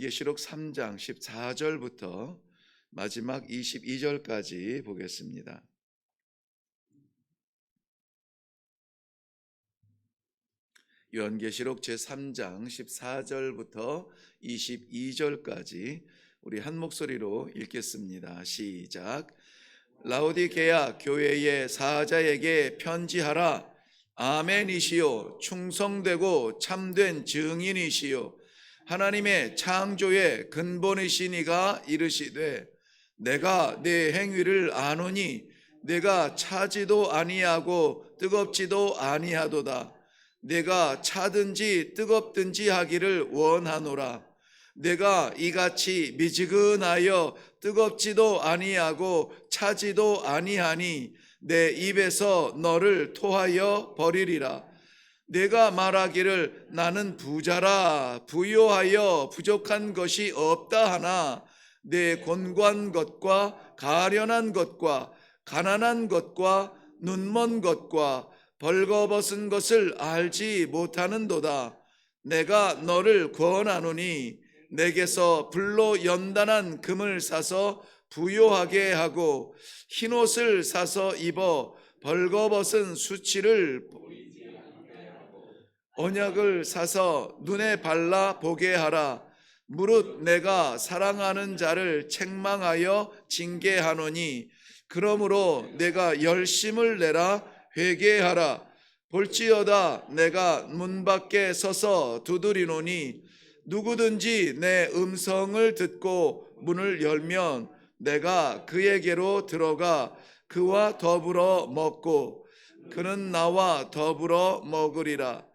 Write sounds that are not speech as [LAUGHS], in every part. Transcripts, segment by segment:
요한계시록 3장 14절부터 마지막 22절까지 보겠습니다. 요한계시록 제3장 14절부터 22절까지 우리 한 목소리로 읽겠습니다. 시작. 라오디게아 교회의 사자에게 편지하라. 아멘이시요 충성되고 참된 증인이시요 하나님의 창조의 근본이시니가 이르시되 내가 내 행위를 아노니 내가 차지도 아니하고 뜨겁지도 아니하도다. 내가 차든지 뜨겁든지 하기를 원하노라. 내가 이같이 미지근하여 뜨겁지도 아니하고 차지도 아니하니 내 입에서 너를 토하여 버리리라 내가 말하기를 나는 부자라 부요하여 부족한 것이 없다 하나 내 곤고한 것과 가련한 것과 가난한 것과 눈먼 것과 벌거벗은 것을 알지 못하는도다. 내가 너를 권하노니 내게서 불로 연단한 금을 사서 부요하게 하고 흰옷을 사서 입어 벌거벗은 수치를 언약을 사서 눈에 발라 보게 하라. 무릇 내가 사랑하는 자를 책망하여 징계하노니 그러므로 내가 열심을 내라 회개하라. 볼지어다 내가 문 밖에 서서 두드리노니 누구든지 내 음성을 듣고 문을 열면 내가 그에게로 들어가 그와 더불어 먹고 그는 나와 더불어 먹으리라.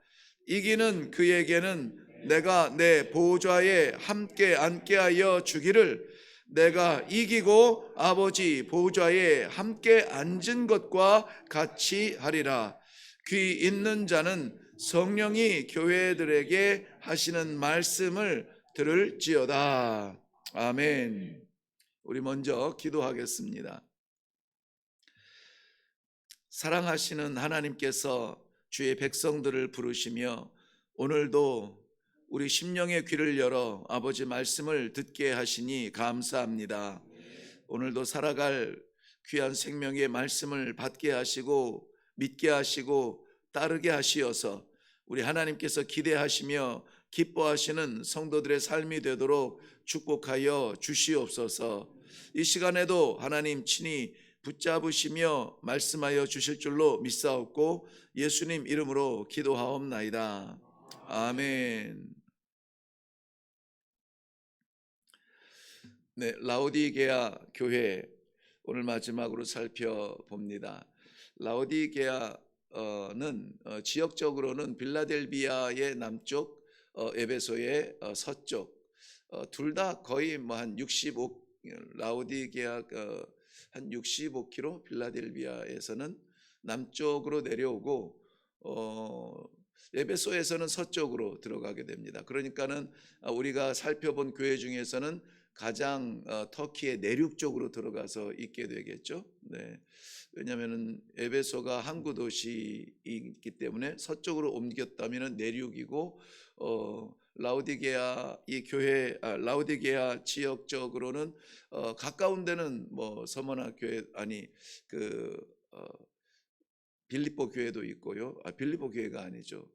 이기는 그에게는 내가 내 보좌에 함께 앉게 하여 주기를 내가 이기고 아버지 보좌에 함께 앉은 것과 같이 하리라. 귀 있는 자는 성령이 교회들에게 하시는 말씀을 들을지어다. 아멘. 우리 먼저 기도하겠습니다. 사랑하시는 하나님께서 주의 백성들을 부르시며 오늘도 우리 심령의 귀를 열어 아버지 말씀을 듣게 하시니 감사합니다. 오늘도 살아갈 귀한 생명의 말씀을 받게 하시고 믿게 하시고 따르게 하시어서 우리 하나님께서 기대하시며 기뻐하시는 성도들의 삶이 되도록 축복하여 주시옵소서. 이 시간에도 하나님 친히 붙잡으시며 말씀하여 주실 줄로 믿사옵고 예수님 이름으로 기도하옵나이다. 아멘. 네, 라오디게아 교회 오늘 마지막으로 살펴봅니다. 라오디게아는 어, 지역적으로는 빌라델비아의 남쪽, 어, 에베소의 어, 서쪽, 둘 다 거의 뭐 한 65, 라오디게아 한 65km, 빌라델비아에서는 남쪽으로 내려오고 어, 에베소에서는 서쪽으로 들어가게 됩니다. 그러니까는 우리가 살펴본 교회 중에서는 가장 어, 터키의 내륙 쪽으로 들어가서 있게 되겠죠. 네. 왜냐하면 에베소가 항구 도시이기 때문에 서쪽으로 옮겼다면 내륙이고 어, 라우디게아 이 교회 아, 라우디게아 지역적으로는 어, 가까운 데는 뭐 서머나 교회 아니 그 어, 빌립보 교회도 있고요. 아 빌립보 교회가 아니죠.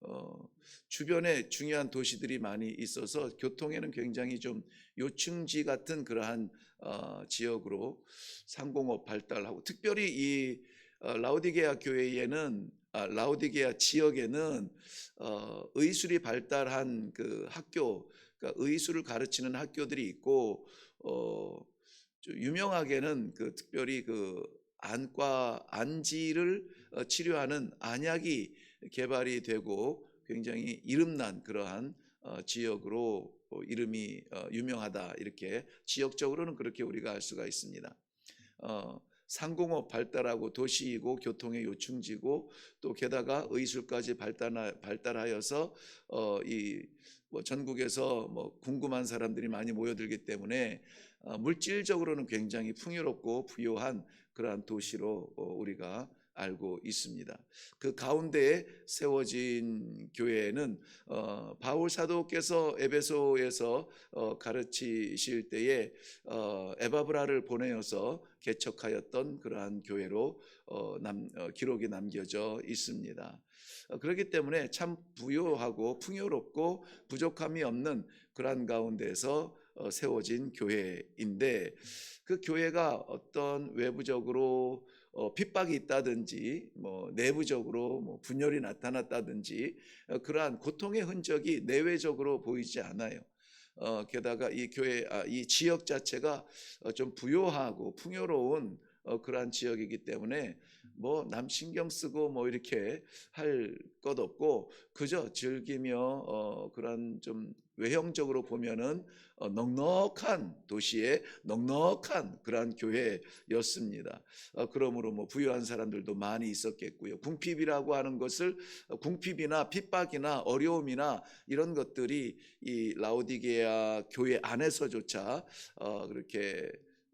어, 주변에 중요한 도시들이 많이 있어서 교통에는 굉장히 좀 요충지 같은 그러한 어, 지역으로 상공업 발달하고 특별히 이 어, 라우디게아 교회에는 아, 라우디게아 지역에는 어, 의술이 발달한 그 학교, 그러니까 의술을 가르치는 학교들이 있고 어, 유명하게는 그 특별히 그 안과 안지를 어, 치료하는 안약이 개발이 되고 굉장히 이름난 그러한 어, 지역으로 어, 이름이 어, 유명하다 이렇게 지역적으로는 그렇게 우리가 알 수가 있습니다. 상공업 발달하고 도시이고 교통의 요충지고 또 게다가 의술까지 발달 발달하여서 이뭐 전국에서 뭐 궁금한 사람들이 많이 모여들기 때문에 물질적으로는 굉장히 풍요롭고 부요한 그러한 도시로 우리가 알고 있습니다. 그 가운데에 세워진 교회는 어, 바울 사도께서 에베소에서 어, 가르치실 때에 어, 에바브라를 보내어서 개척하였던 그러한 교회로 어, 남, 어, 기록이 남겨져 있습니다. 어, 그렇기 때문에 참 부요하고 풍요롭고 부족함이 없는 그러한 가운데서 어, 세워진 교회인데 그 교회가 어떤 외부적으로 어, 핍박이 있다든지 뭐 내부적으로 뭐 분열이 나타났다든지 어, 그러한 고통의 흔적이 내외적으로 보이지 않아요. 어, 게다가 이 교회 아, 이 지역 자체가 어, 좀 부요하고 풍요로운 어, 그러한 지역이기 때문에 뭐 남 신경 쓰고 뭐 이렇게 할 것 없고 그저 즐기며 어, 그런 좀 외형적으로 보면은 어, 넉넉한 도시의 넉넉한 그러한 교회였습니다. 어, 그러므로 뭐 부유한 사람들도 많이 있었겠고요. 궁핍이라고 하는 것을 어, 궁핍이나 핍박이나 어려움이나 이런 것들이 이 라오디게아 교회 안에서조차 어, 그렇게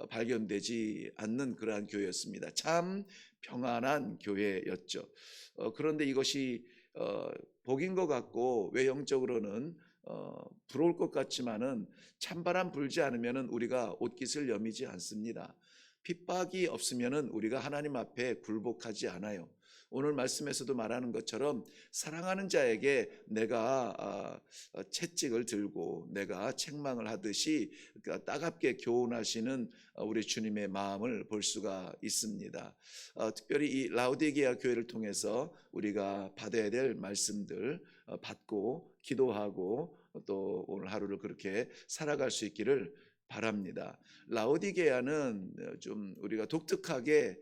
발견되지 않는 그러한 교회였습니다. 참 평안한 교회였죠. 어, 그런데 이것이 어, 복인 것 같고 외형적으로는 어, 부러울 것 같지만은 찬바람 불지 않으면은 우리가 옷깃을 여미지 않습니다. 핍박이 없으면은 우리가 하나님 앞에 굴복하지 않아요. 오늘 말씀에서도 말하는 것처럼 사랑하는 자에게 내가 아, 어, 채찍을 들고 내가 책망을 하듯이 그러니까 따갑게 교훈하시는 어, 우리 주님의 마음을 볼 수가 있습니다. 어, 특별히 이 라우디게아 교회를 통해서 우리가 받아야 될 말씀들 어, 받고 기도하고 또 오늘 하루를 그렇게 살아갈 수 있기를 바랍니다. 라오디게아는 어, 좀 우리가 독특하게 어,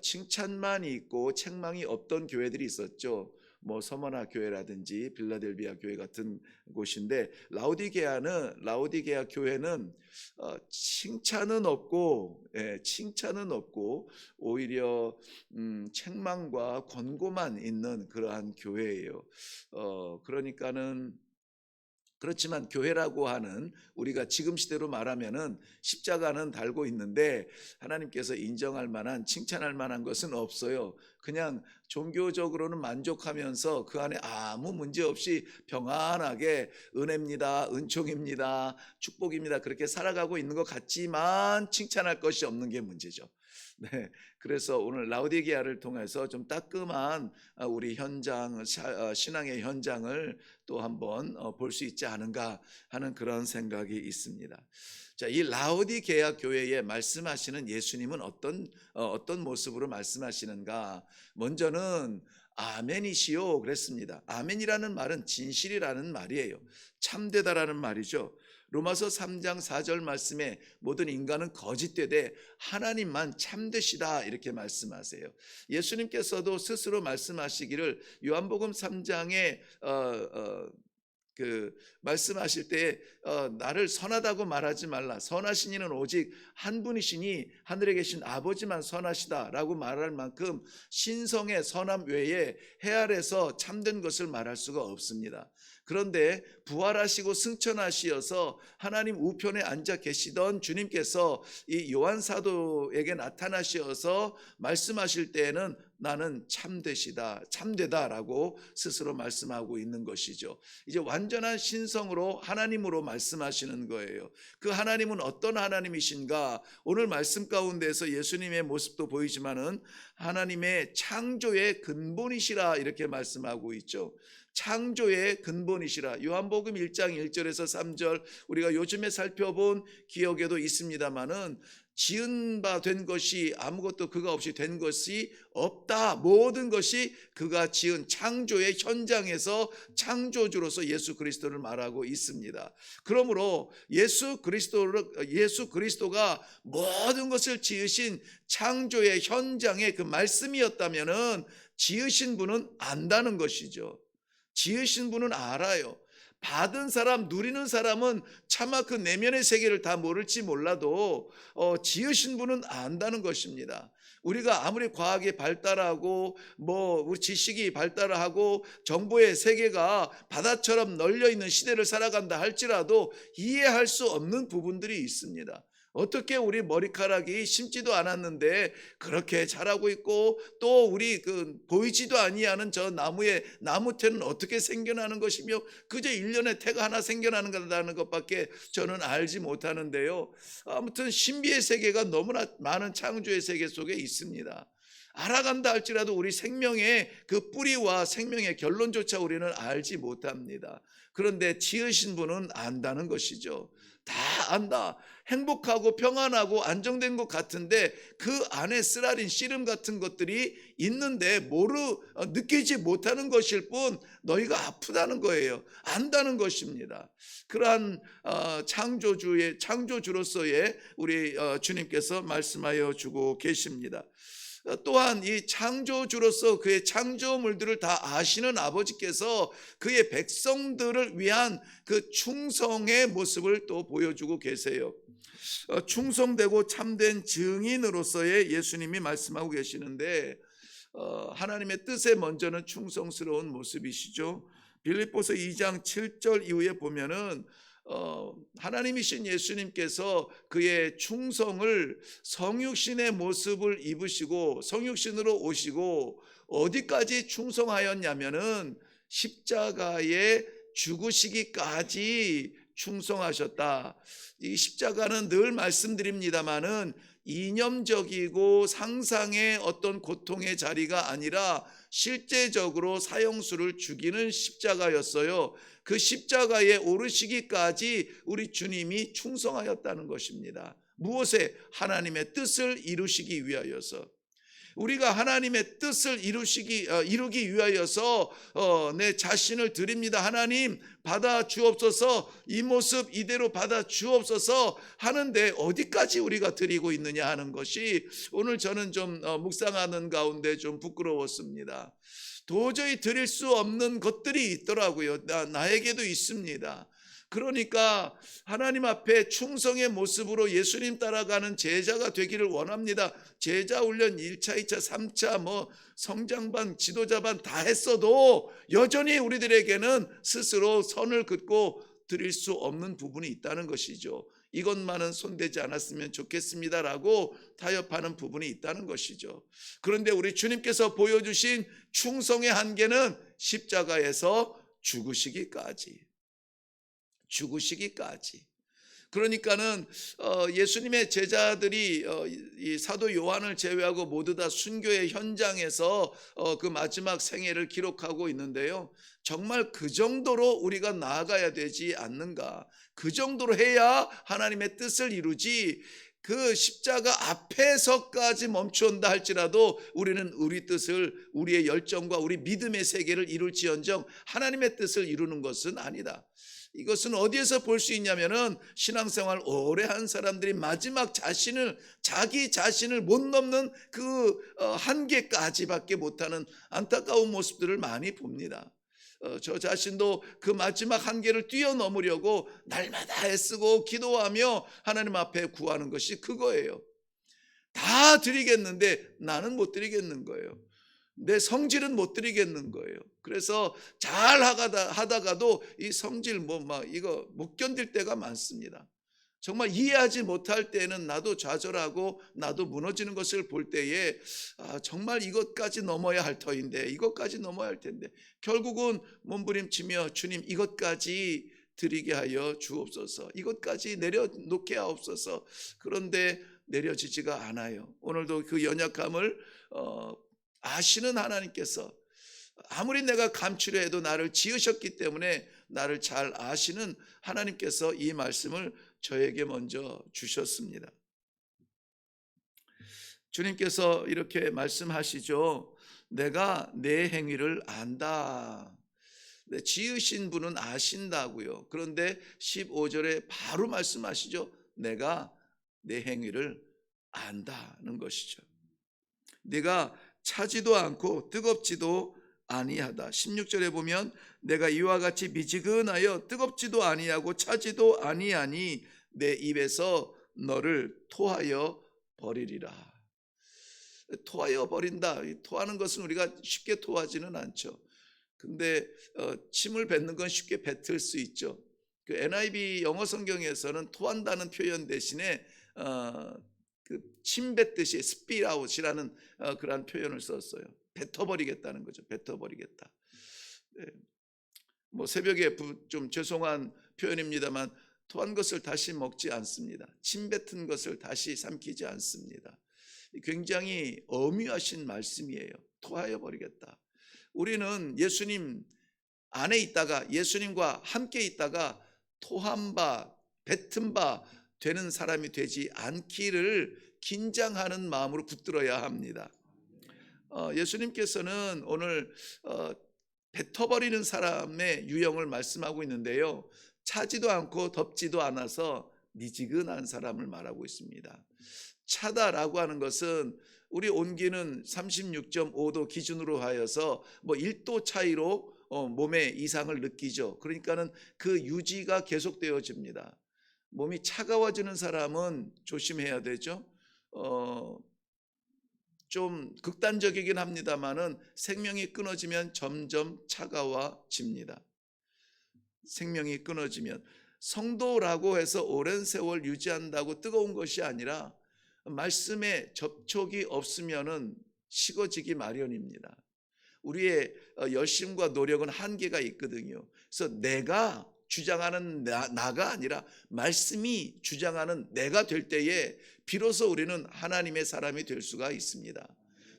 칭찬만 있고 책망이 없던 교회들이 있었죠. 뭐 서머나 교회라든지 빌라델비아 교회 같은 곳인데 라오디게아는 라오디게아 교회는 어, 칭찬은 없고 예, 칭찬은 없고 오히려 음, 책망과 권고만 있는 그러한 교회예요. 어, 그러니까는 그렇지만 교회라고 하는 우리가 지금 시대로 말하면은 십자가는 달고 있는데 하나님께서 인정할 만한 칭찬할 만한 것은 없어요. 그냥 종교적으로는 만족하면서 그 안에 아무 문제 없이 평안하게 은혜입니다, 은총입니다, 축복입니다. 그렇게 살아가고 있는 것 같지만 칭찬할 것이 없는 게 문제죠. [LAUGHS] 네, 그래서 오늘 라우디게아를 통해서 좀 따끔한 아, 우리 현장 사- 어, 신앙의 현장을 또 한번 어, 볼수 있지 않은가 하는 그런 생각이 있습니다. 자, 이 라우디게아 교회에 말씀하시는 예수님은 어떤 어, 어떤 모습으로 말씀하시는가? 먼저는 아멘이시오 그랬습니다. 아멘이라는 말은 진실이라는 말이에요. 참되다라는 말이죠. 로마서 3장 4절 말씀에 모든 인간은 거짓되되 하나님만 참되시다 이렇게 말씀하세요. 예수님께서도 스스로 말씀하시기를 요한복음 3장에 어, 어, 그 말씀하실 때 어, 나를 선하다고 말하지 말라. 선하신 이는 오직 한 분이시니 하늘에 계신 아버지만 선하시다라고 말할 만큼 신성의 선함 외에 해 아래서 참된 것을 말할 수가 없습니다. 그런데 부활하시고 승천하시어서 하나님 우편에 앉아 계시던 주님께서 이 요한 사도에게 나타나시어서 말씀하실 때에는 나는 참되시다, 참되다라고 스스로 말씀하고 있는 것이죠. 이제 완전한 신성으로 하나님으로 말씀하시는 거예요. 그 하나님은 어떤 하나님이신가? 오늘 말씀 가운데서 예수님의 모습도 보이지만은 하나님의 창조의 근본이시라 이렇게 말씀하고 있죠. 창조의 근본이시라. 요한복음 1장 1절에서 3절 우리가 요즘에 살펴본 기억에도 있습니다마는 지은 바 된 것이 아무것도 그가 없이 된 것이 없다. 모든 것이 그가 지은 창조의 현장에서 창조주로서 예수 그리스도를 말하고 있습니다. 그러므로 예수 그리스도를 예수 그리스도가 모든 것을 지으신 창조의 현장의 그 말씀이었다면은 지으신 분은 안다는 것이죠. 지으신 분은 알아요. 받은 사람, 누리는 사람은 차마 그 내면의 세계를 다 모를지 몰라도 어, 지으신 분은 안다는 것입니다. 우리가 아무리 과학이 발달하고 뭐 우리 지식이 발달하고 정보의 세계가 바다처럼 널려 있는 시대를 살아간다 할지라도 이해할 수 없는 부분들이 있습니다. 어떻게 우리 머리카락이 심지도 않았는데 그렇게 자라고 있고 또 우리 그 보이지도 아니하는 저 나무의 나무태는 어떻게 생겨나는 것이며 그저 일년에 태가 하나 생겨나는 거라는 것밖에 저는 알지 못하는데요. 아무튼 신비의 세계가 너무나 많은 창조의 세계 속에 있습니다. 알아간다 할지라도 우리 생명의 그 뿌리와 생명의 결론조차 우리는 알지 못합니다. 그런데 지으신 분은 안다는 것이죠. 다 안다. 행복하고 평안하고 안정된 것 같은데 그 안에 쓰라린 씨름 같은 것들이 있는데 모르 어, 느끼지 못하는 것일 뿐 너희가 아프다는 거예요. 안다는 것입니다. 그러한 어, 창조주의 창조주로서의 우리 어, 주님께서 말씀하여 주고 계십니다. 어, 또한 이 창조주로서 그의 창조물들을 다 아시는 아버지께서 그의 백성들을 위한 그 충성의 모습을 또 보여주고 계세요. 어, 충성되고 참된 증인으로서의 예수님이 말씀하고 계시는데 어, 하나님의 뜻에 먼저는 충성스러운 모습이시죠. 빌립보서 2장 7절 이후에 보면은 어, 하나님이신 예수님께서 그의 충성을 성육신의 모습을 입으시고 성육신으로 오시고 어디까지 충성하였냐면은 십자가에 죽으시기까지 충성하셨다. 이 십자가는 늘 말씀드립니다마는 이념적이고 상상의 어떤 고통의 자리가 아니라 실제적으로 사형수를 죽이는 십자가였어요. 그 십자가에 오르시기까지 우리 주님이 충성하였다는 것입니다. 무엇에 하나님의 뜻을 이루시기 위하여서 우리가 하나님의 뜻을 이루시기 어, 이루기 위하여서 어, 내 자신을 드립니다. 하나님 받아 주옵소서. 이 모습 이대로 받아 주옵소서 하는데 어디까지 우리가 드리고 있느냐 하는 것이 오늘 저는 좀 어, 묵상하는 가운데 좀 부끄러웠습니다. 도저히 드릴 수 없는 것들이 있더라고요. 나, 나에게도 있습니다. 그러니까 하나님 앞에 충성의 모습으로 예수님 따라가는 제자가 되기를 원합니다. 제자 훈련 1차, 2차, 3차 뭐 성장반, 지도자반 다 했어도 여전히 우리들에게는 스스로 선을 긋고 드릴 수 없는 부분이 있다는 것이죠. 이것만은 손대지 않았으면 좋겠습니다라고 타협하는 부분이 있다는 것이죠. 그런데 우리 주님께서 보여주신 충성의 한계는 십자가에서 죽으시기까지. 죽으시기까지. 그러니까는 어, 예수님의 제자들이 어, 이 사도 요한을 제외하고 모두 다 순교의 현장에서 어, 그 마지막 생애를 기록하고 있는데요. 정말 그 정도로 우리가 나아가야 되지 않는가? 그 정도로 해야 하나님의 뜻을 이루지. 그 십자가 앞에서까지 멈추온다 할지라도 우리는 우리 뜻을 우리의 열정과 우리 믿음의 세계를 이룰지언정 하나님의 뜻을 이루는 것은 아니다. 이것은 어디에서 볼 수 있냐면은 신앙생활 오래 한 사람들이 마지막 자신을 자기 자신을 못 넘는 그 어, 한계까지밖에 못하는 안타까운 모습들을 많이 봅니다. 어, 저 자신도 그 마지막 한계를 뛰어넘으려고 날마다 애쓰고 기도하며 하나님 앞에 구하는 것이 그거예요. 다 드리겠는데 나는 못 드리겠는 거예요. 내 성질은 못 드리겠는 거예요. 그래서 잘 하다가, 하다가도 이 성질 뭐 막 이거 못 견딜 때가 많습니다. 정말 이해하지 못할 때는 나도 좌절하고 나도 무너지는 것을 볼 때에 아, 정말 이것까지 넘어야 할 터인데 이것까지 넘어야 할 텐데 결국은 몸부림치며 주님 이것까지 드리게 하여 주옵소서 이것까지 내려놓게 하옵소서 그런데 내려지지가 않아요 오늘도 그 연약함을 어, 아시는 하나님께서 아무리 내가 감추려 해도 나를 지으셨기 때문에 나를 잘 아시는 하나님께서 이 말씀을 저에게 먼저 주셨습니다. 주님께서 이렇게 말씀하시죠. 내가 내 행위를 안다. 네, 지으신 분은 아신다고요. 그런데 15절에 바로 말씀하시죠. 내가 내 행위를 안다는 것이죠. 네가 차지도 않고 뜨겁지도 아니하다. 16절에 보면 내가 이와 같이 미지근하여 뜨겁지도 아니하고 차지도 아니하니 내 입에서 너를 토하여 버리리라. 토하여 버린다. 토하는 것은 우리가 쉽게 토하지는 않죠. 근데 어, 침을 뱉는 건 쉽게 뱉을 수 있죠. 그 NIV 영어 성경에서는 토한다는 표현 대신에 어, 그 침뱉듯이 스피라웃이라는 어, 그러한 표현을 썼어요. 뱉어버리겠다는 거죠. 뱉어버리겠다. 네. 뭐 새벽에 부, 좀 죄송한 표현입니다만 토한 것을 다시 먹지 않습니다. 침 뱉은 것을 다시 삼키지 않습니다. 굉장히 어미하신 말씀이에요. 토하여 버리겠다. 우리는 예수님 안에 있다가 예수님과 함께 있다가 토한 바, 뱉은 바 되는 사람이 되지 않기를 긴장하는 마음으로 붙들어야 합니다. 어, 예수님께서는 오늘 어, 뱉어버리는 사람의 유형을 말씀하고 있는데요. 차지도 않고 덥지도 않아서 미지근한 사람을 말하고 있습니다. 차다라고 하는 것은 우리 온기는 36.5도 기준으로 하여서 뭐 1도 차이로 어, 몸에 이상을 느끼죠. 그러니까는 그 유지가 계속되어집니다. 몸이 차가워지는 사람은 조심해야 되죠. 어, 좀 극단적이긴 합니다만은 생명이 끊어지면 점점 차가워집니다. 생명이 끊어지면 성도라고 해서 오랜 세월 유지한다고 뜨거운 것이 아니라 말씀에 접촉이 없으면은 식어지기 마련입니다. 우리의 어, 열심과 노력은 한계가 있거든요. 그래서 내가 주장하는 나, 나가 아니라 말씀이 주장하는 내가 될 때에 비로소 우리는 하나님의 사람이 될 수가 있습니다.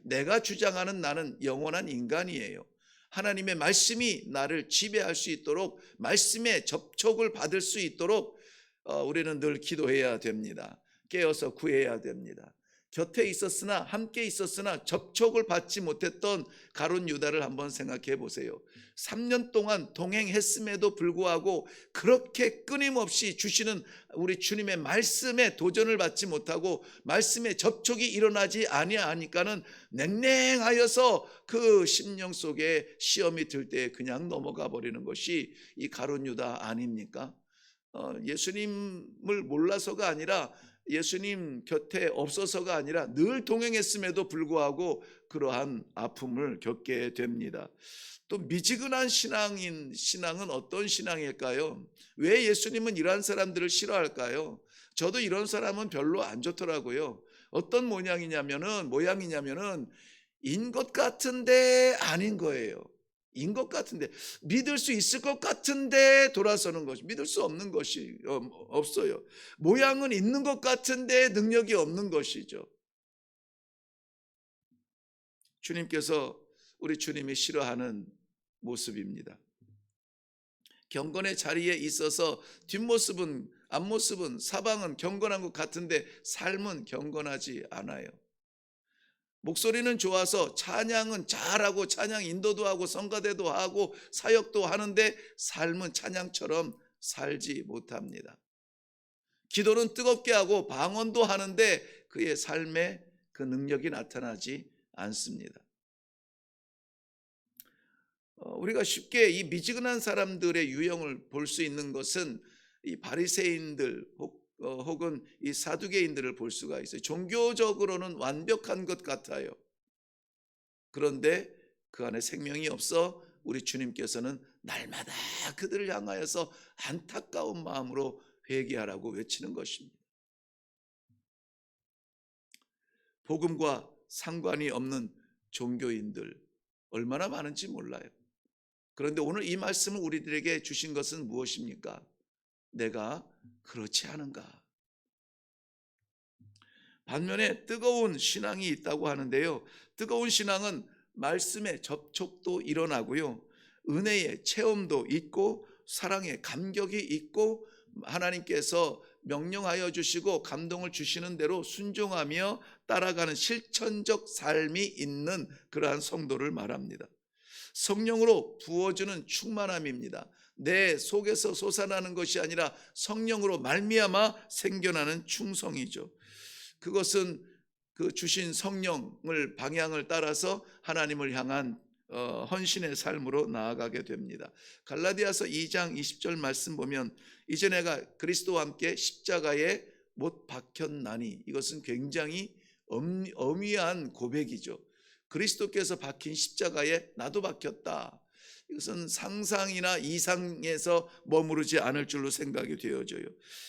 내가 주장하는 나는 영원한 인간이에요. 하나님의 말씀이 나를 지배할 수 있도록 말씀의 접촉을 받을 수 있도록 어, 우리는 늘 기도해야 됩니다. 깨어서 구해야 됩니다. 곁에 있었으나 함께 있었으나 접촉을 받지 못했던 가론 유다를 한번 생각해 보세요. 3년 동안 동행했음에도 불구하고 그렇게 끊임없이 주시는 우리 주님의 말씀에 도전을 받지 못하고 말씀에 접촉이 일어나지 아니하니까는 냉랭하여서 그 심령 속에 시험이 들 때 그냥 넘어가 버리는 것이 이 가론 유다 아닙니까? 어, 예수님을 몰라서가 아니라 예수님 곁에 없어서가 아니라 늘 동행했음에도 불구하고 그러한 아픔을 겪게 됩니다. 또 미지근한 신앙인 신앙은 어떤 신앙일까요? 왜 예수님은 이러한 사람들을 싫어할까요? 저도 이런 사람은 별로 안 좋더라고요. 어떤 모양이냐면은 모양이냐면은 인 것 같은데 아닌 거예요. 인 것 같은데 믿을 수 있을 것 같은데 돌아서는 것이 믿을 수 없는 것이 어, 없어요. 모양은 있는 것 같은데 능력이 없는 것이죠. 주님께서 우리 주님이 싫어하는 모습입니다. 경건의 자리에 있어서 뒷모습은 앞모습은 사방은 경건한 것 같은데 삶은 경건하지 않아요. 목소리는 좋아서 찬양은 잘하고 찬양 인도도 하고 성가대도 하고 사역도 하는데 삶은 찬양처럼 살지 못합니다. 기도는 뜨겁게 하고 방언도 하는데 그의 삶에 그 능력이 나타나지 않습니다. 어, 우리가 쉽게 이 미지근한 사람들의 유형을 볼 수 있는 것은 이 바리새인들 어, 혹은 이 사두개인들을 볼 수가 있어요. 종교적으로는 완벽한 것 같아요. 그런데 그 안에 생명이 없어 우리 주님께서는 날마다 그들을 향하여서 안타까운 마음으로 회개하라고 외치는 것입니다. 복음과 상관이 없는 종교인들 얼마나 많은지 몰라요. 그런데 오늘 이 말씀을 우리들에게 주신 것은 무엇입니까? 내가 그렇지 않은가? 반면에 뜨거운 신앙이 있다고 하는데요. 뜨거운 신앙은 말씀의 접촉도 일어나고요. 은혜의 체험도 있고 사랑의 감격이 있고 하나님께서 명령하여 주시고 감동을 주시는 대로 순종하며 따라가는 실천적 삶이 있는 그러한 성도를 말합니다. 성령으로 부어주는 충만함입니다. 내 속에서 솟아나는 것이 아니라 성령으로 말미암아 생겨나는 충성이죠. 그것은 그 주신 성령을 방향을 따라서 하나님을 향한 어, 헌신의 삶으로 나아가게 됩니다. 갈라디아서 2장 20절 말씀 보면 이제 내가 그리스도와 함께 십자가에 못 박혔나니 이것은 굉장히 엄, 어미한 고백이죠. 그리스도께서 박힌 십자가에 나도 박혔다. 이것은 상상이나 이상에서 머무르지 않을 줄로 생각이 되어져요.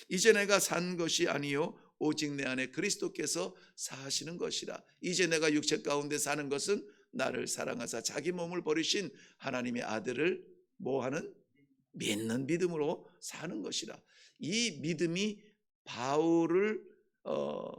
이제 내가 산 것이 아니요 오직 내 안에 그리스도께서 사시는 것이라. 이제 내가 육체 가운데 사는 것은 나를 사랑하사 자기 몸을 버리신 하나님의 아들을 뭐하는 믿는 믿음으로 사는 것이라. 이 믿음이 바울을 어,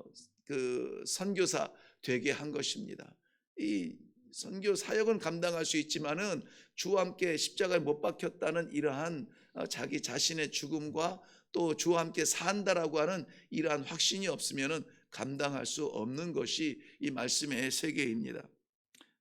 그 선교사 되게 한 것입니다. 이 선교 사역은 감당할 수 있지만은 주와 함께 십자가에 못 박혔다는 이러한 어, 자기 자신의 죽음과 또 주와 함께 산다라고 하는 이러한 확신이 없으면은 감당할 수 없는 것이 이 말씀의 세계입니다.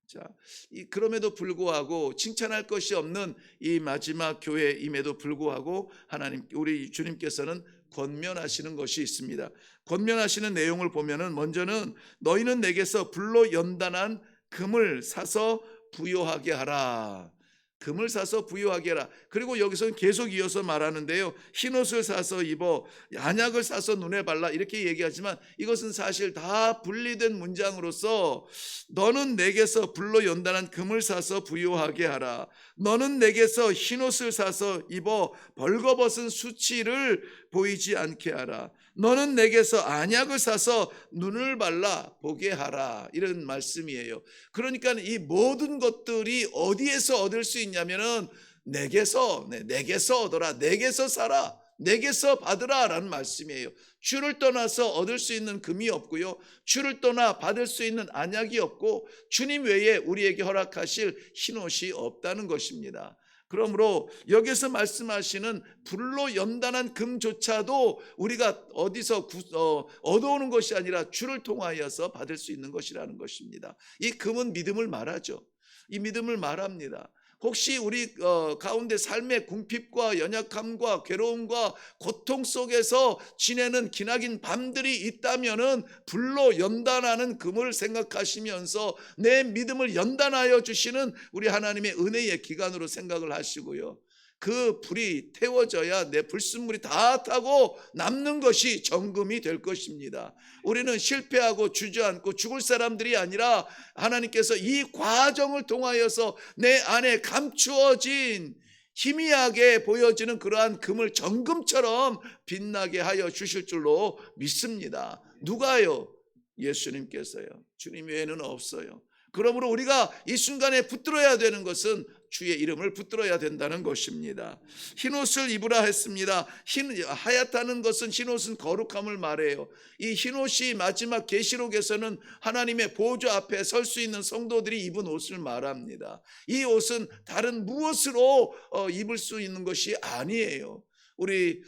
자, 이 그럼에도 불구하고 칭찬할 것이 없는 이 마지막 교회임에도 불구하고 하나님 우리 주님께서는 권면하시는 것이 있습니다. 권면하시는 내용을 보면은 먼저는 너희는 내게서 불로 연단한 금을 사서 부요하게 하라. 금을 사서 부요하게 하라. 그리고 여기서는 계속 이어서 말하는데요. 흰 옷을 사서 입어, 안약을 사서 눈에 발라 이렇게 얘기하지만 이것은 사실 다 분리된 문장으로서 너는 내게서 불로 연단한 금을 사서 부요하게 하라. 너는 내게서 흰 옷을 사서 입어 벌거벗은 수치를 보이지 않게 하라. 너는 내게서 안약을 사서 눈을 발라 보게 하라. 이런 말씀이에요. 그러니까 이 모든 것들이 어디에서 얻을 수 있냐면은 내게서, 네, 내게서 얻어라. 내게서 살아. 내게서 받으라 라는 말씀이에요. 주를 떠나서 얻을 수 있는 금이 없고요. 주를 떠나 받을 수 있는 안약이 없고 주님 외에 우리에게 허락하실 흰옷이 없다는 것입니다. 그러므로 여기서 말씀하시는 불로 연단한 금조차도 우리가 어디서 구, 어, 얻어오는 것이 아니라 주를 통하여서 받을 수 있는 것이라는 것입니다. 이 금은 믿음을 말하죠. 이 믿음을 말합니다. 혹시 우리 어, 가운데 삶의 궁핍과 연약함과 괴로움과 고통 속에서 지내는 기나긴 밤들이 있다면은 불로 연단하는 금을 생각하시면서 내 믿음을 연단하여 주시는 우리 하나님의 은혜의 기간으로 생각을 하시고요. 그 불이 태워져야 내 불순물이 다 타고 남는 것이 정금이 될 것입니다. 우리는 실패하고 주저앉고 죽을 사람들이 아니라 하나님께서 이 과정을 통하여서 내 안에 감추어진 희미하게 보여지는 그러한 금을 정금처럼 빛나게 하여 주실 줄로 믿습니다. 누가요? 예수님께서요. 주님 외에는 없어요. 그러므로 우리가 이 순간에 붙들어야 되는 것은 주의 이름을 붙들어야 된다는 것입니다. 흰 옷을 입으라 했습니다. 흰 하얗다는 것은 흰 옷은 거룩함을 말해요. 이 흰 옷이 마지막 계시록에서는 하나님의 보좌 앞에 설 수 있는 성도들이 입은 옷을 말합니다. 이 옷은 다른 무엇으로 어, 입을 수 있는 것이 아니에요. 우리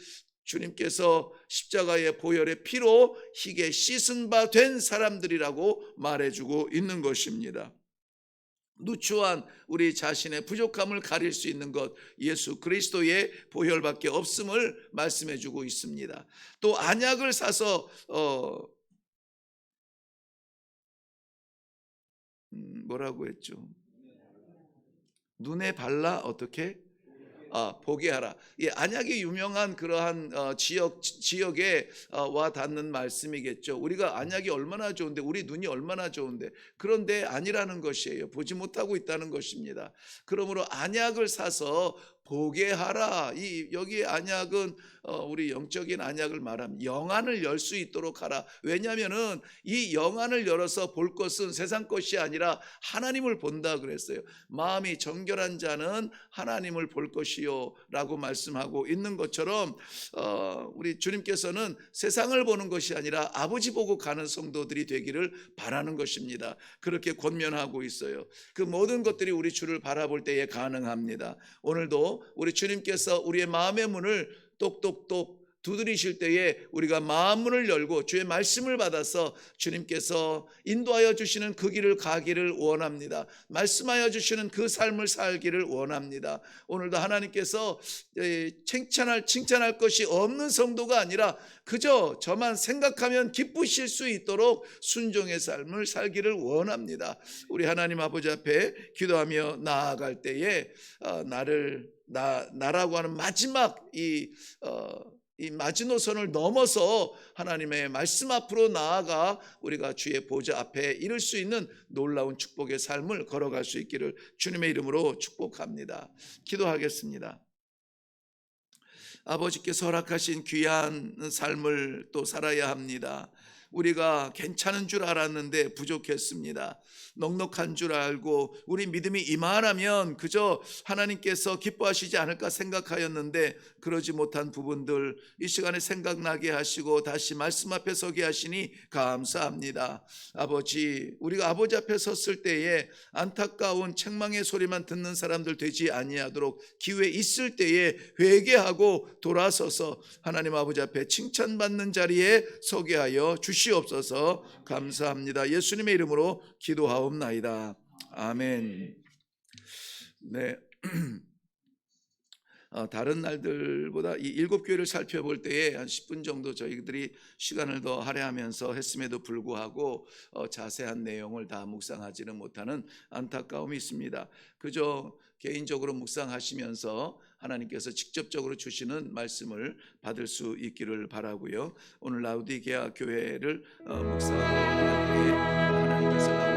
주님께서 십자가의 보혈의 피로 희게 씻은 바 된 사람들이라고 말해주고 있는 것입니다. 누추한 우리 자신의 부족함을 가릴 수 있는 것 예수 그리스도의 보혈밖에 없음을 말씀해 주고 있습니다. 또 안약을 사서 어 음, 뭐라고 했죠? 눈에 발라 어떻게 아, 보게 하라. 이 안약이 유명한 그러한 어, 지역 지역에 어, 와 닿는 말씀이겠죠. 우리가 안약이 얼마나 좋은데 우리 눈이 얼마나 좋은데 그런데 아니라는 것이에요. 보지 못하고 있다는 것입니다. 그러므로 안약을 사서 보게 하라. 이 여기 안약은 어, 우리 영적인 안약을 말하면 영안을 열 수 있도록 하라. 왜냐하면은 이 영안을 열어서 볼 것은 세상 것이 아니라 하나님을 본다 그랬어요. 마음이 정결한 자는 하나님을 볼 것이요라고 말씀하고 있는 것처럼 어, 우리 주님께서는 세상을 보는 것이 아니라 아버지 보고 가는 성도들이 되기를 바라는 것입니다. 그렇게 권면하고 있어요. 그 모든 것들이 우리 주를 바라볼 때에 가능합니다. 오늘도 우리 주님께서 우리의 마음의 문을 똑똑똑 두드리실 때에 우리가 마음 문을 열고 주의 말씀을 받아서 주님께서 인도하여 주시는 그 길을 가기를 원합니다. 말씀하여 주시는 그 삶을 살기를 원합니다. 오늘도 하나님께서 칭찬할 칭찬할 것이 없는 성도가 아니라 그저 저만 생각하면 기쁘실 수 있도록 순종의 삶을 살기를 원합니다. 우리 하나님 아버지 앞에 기도하며 나아갈 때에 어, 나를 나 나라고 하는 마지막 이 어, 이 마지노선을 넘어서 하나님의 말씀 앞으로 나아가 우리가 주의 보좌 앞에 이를 수 있는 놀라운 축복의 삶을 걸어갈 수 있기를 주님의 이름으로 축복합니다. 기도하겠습니다. 아버지께서 허락하신 귀한 삶을 또 살아야 합니다. 우리가 괜찮은 줄 알았는데 부족했습니다. 넉넉한 줄 알고 우리 믿음이 이만하면 그저 하나님께서 기뻐하시지 않을까 생각하였는데 그러지 못한 부분들 이 시간에 생각나게 하시고 다시 말씀 앞에 서게 하시니 감사합니다. 아버지, 우리가 아버지 앞에 섰을 때에 안타까운 책망의 소리만 듣는 사람들 되지 아니하도록 기회 있을 때에 회개하고 돌아서서 하나님 아버지 앞에 칭찬받는 자리에 서게 하여 주시 옵소서 감사합니다. 예수님의 이름으로 기도하옵나이다. 아멘. 네. 어, [CLEARS THROAT] 다른 날들보다 이 일곱 교회를 살펴볼 때에 한 10분 정도 저희들이 시간을 더 할애하면서 했음에도 불구하고 어, 자세한 내용을 다 묵상하지는 못하는 안타까움이 있습니다. 그저 개인적으로 묵상하시면서 하나님께서 직접적으로 주시는 말씀을 받을 수 있기를 바라고요. 오늘 라우디게아 교회를 어, 때에 하나님께서